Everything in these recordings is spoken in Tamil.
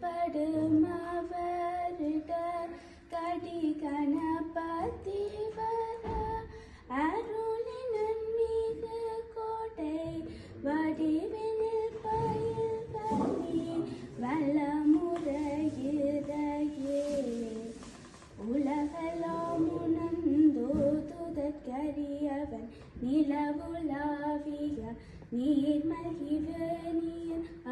படு கரியவன் நிலவுலாவிய நீர்மல்கிவனியன்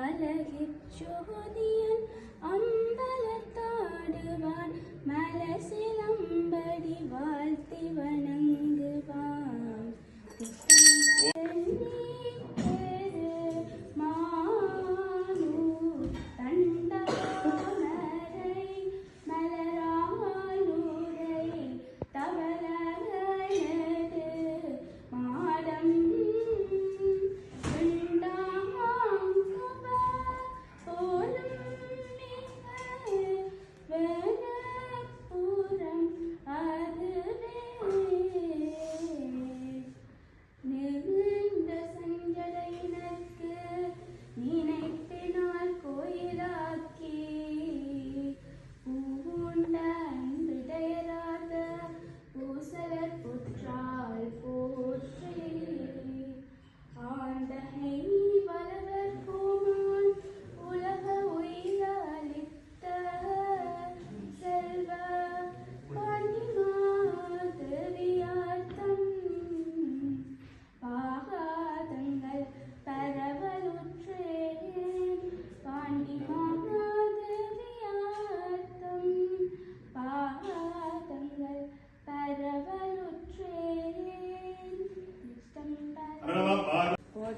அழகிற் சோதியன் அம்பலத்தாடுவான் மலசிலம்படி வாழ்த்தி வணங்குவான்.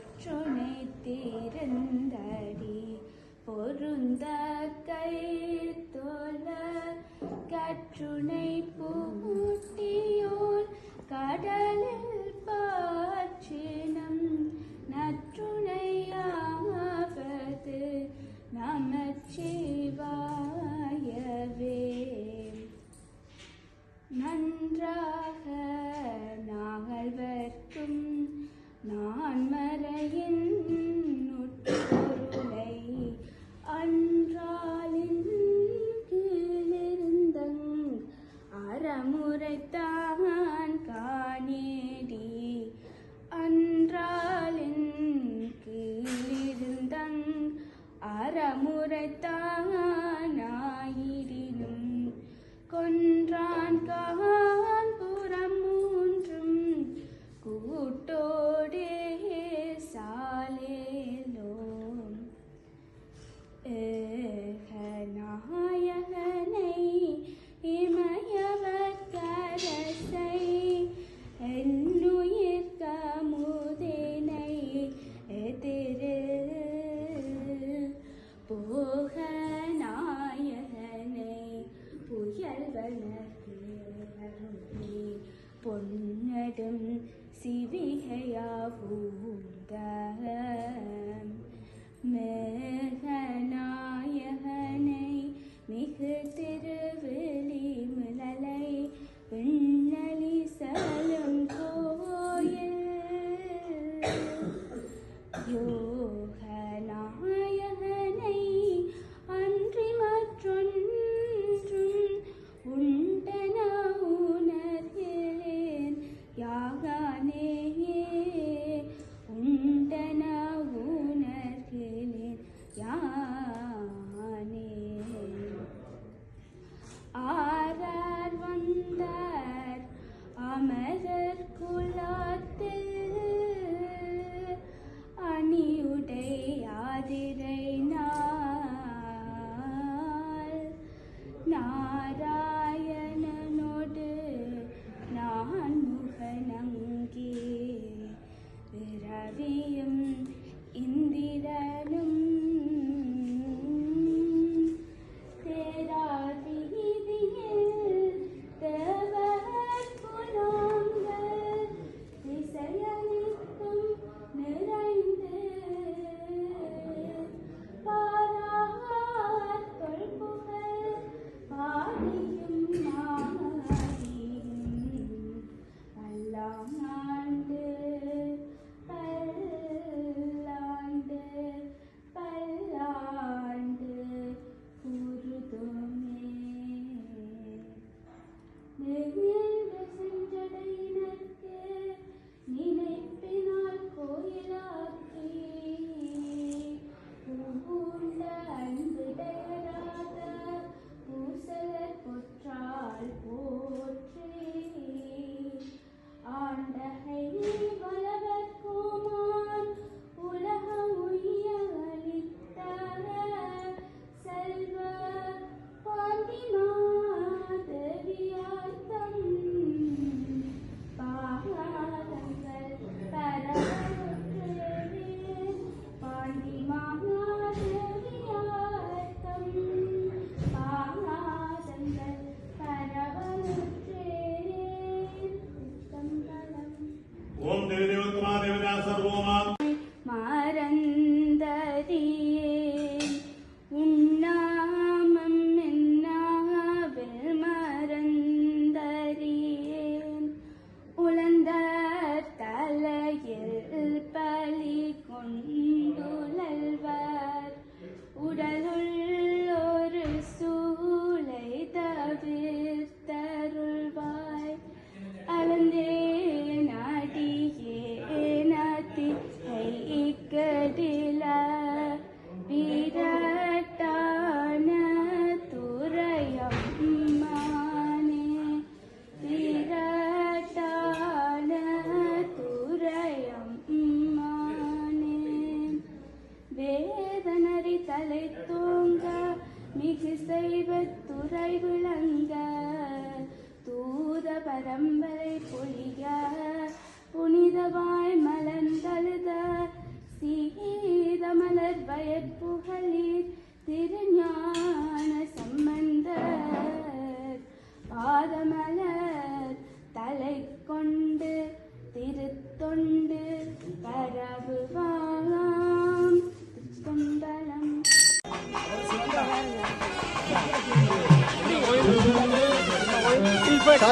பொற்றுணை தேர்ந்தடி பொருந்த muretan നിനക്കിണർന്നേ പൊന്നതും സിവിഹയാവൂങ്ക മേഘനായകനെ മിക തിരുവലി മുലലൈ പിന്നലി സലും കോയിൽ യോ Ramazan going. செய்வத்துறை விளங்க தூத பரம்பரை பொழிய புனிதவாய் மலர்ந்தழுத சீத மலர் வயற்புகழி திருஞான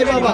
சாய்பாபா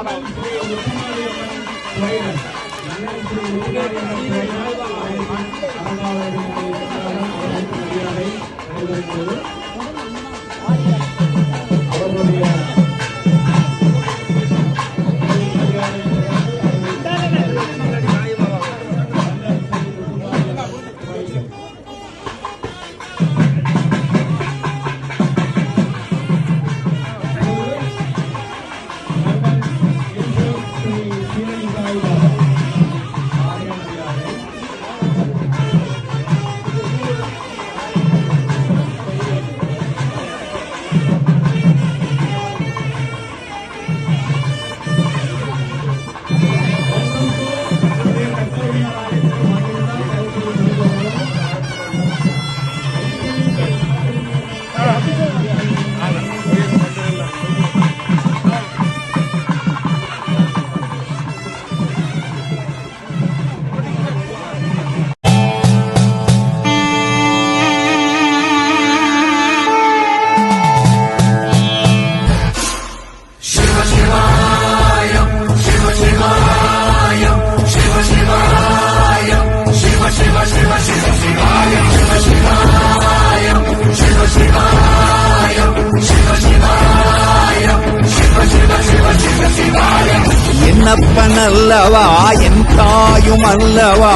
என்னப்பனல்லவா என் தாயும் அல்லவா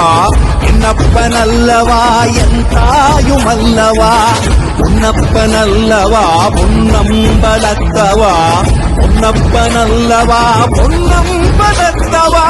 என்னப்பனல்லவா என் தாயும் அல்லவா உன்னப்பனல்லவா பொன்னம்பலத்தவா உன்னப்பனல்லவா பொன்னம்பலத்தவா